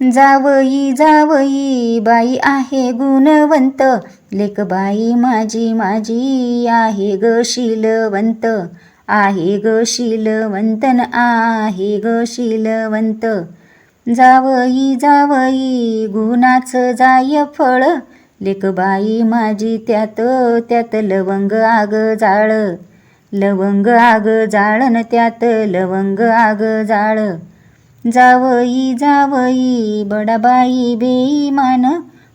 जावई जावई बाई आहे गुणवंत. लेक बाई माझी माझी आहे ग शीलवंत. आहे ग शीलवंतन आहे ग शीलवंत. जावई जावई गुणाचं जाय फळ. लेक बाई माझी त्यात त्यात लवंग आग जाळ. लवंग आग जाळन त्यात लवंग आग जाळ. जावई जावई बडाबाई बेईमान.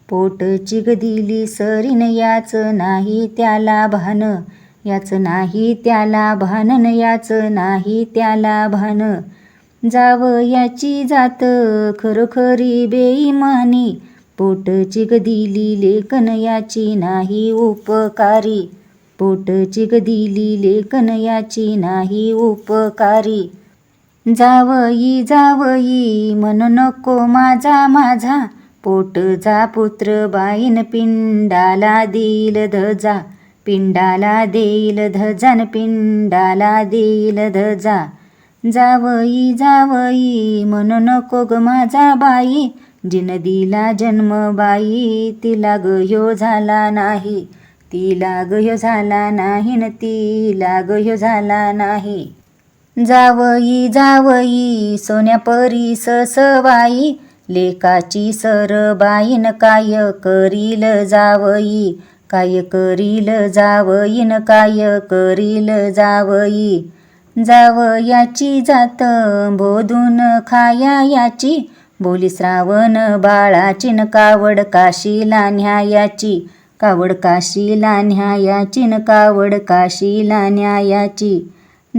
पोट चिग दिली सरीन याच नाही त्याला भान. याच नाही त्याला भानन याच नाही त्याला भान. जावयाची जात खरोखरी बेईमानी. पोट चिग दिली लेखन याची नाही उपकारी. पोट चिग दिली लेखन याची नाही उपकारी. जावई जावई मन नको माझा माझा. पोटचा पुत्र बाईन पिंडाला देईल धजा. पिंडाला देईल धजान पिंडाला देईल धजा. जावई जावई मन नको ग माझा बाई. जिन दिला जन्म बाई तिला गयो झाला नाही. तिला गयो झाला नाही न तिला गयो झाला नाही. जावई जावई सोन्या परी ससवाई लेकाची सरबाईन काय करील जावई काय करील जावईन काय करील जावई. जावयाची जात बोधून खाया याची बोली श्रावण बाळाची न कावड काशीला न्यायाची कावड काशीला न्यायाची न कावड काशीला न्यायाची.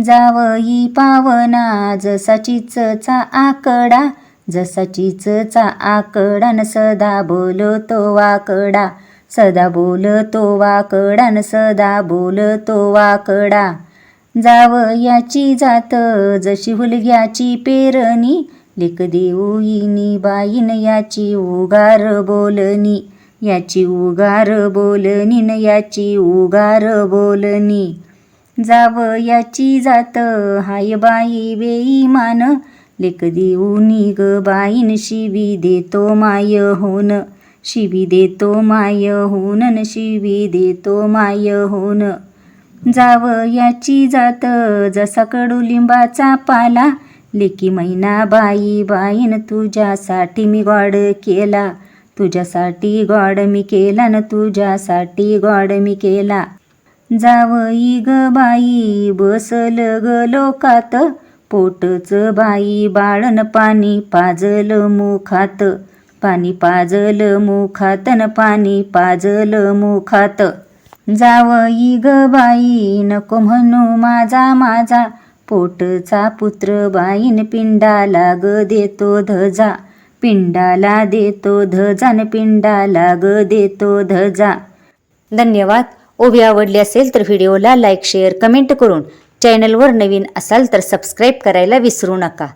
जावई पावना जसाचीच चा आकडा जसाचीच चा आकडा न सदा बोलतो वाकडा सदा बोलतो वाकडा न सदा बोलतो वाकडा. जावयाची जात जशी हुलग्याची पेरणी लेख देऊईनी बाईन याची उगार बोलणी याची उगार बोलणी न याची उगार बोलणी. जावयाची जात हाय बाई बेईमान लेक देऊनी ग बाईन शिवी देतो माय होन. शिवी देतो माय होन न शिवी देतो माय होन. जावयाची जात जसा कडुलिंबाचा पाला. लेकी मैना बाई बाईन तुझ्यासाठी मी गॉड केला. तुझ्यासाठी गॉड मी केला न तुझ्यासाठी गॉड मी केला. जावई ग बाई बसल ग लोकात. पोटच बाई बाळन पाणी पाजल मुखात. पाणी पाजल मुखात न पाणी पाजल मुखात. जावई ग बाई नको म्हणू माझा माझा. पोटचा पुत्र बाईन पिंडाला ग देतो धजा. पिंडाला देतो धजान पिंडाला ग देतो धजा. धन्यवाद. ओवी आवडली असेल तर व्हिडिओला लाईक शेअर कमेंट करून चॅनलवर नवीन असाल तर सबस्क्राईब करायला विसरू नका.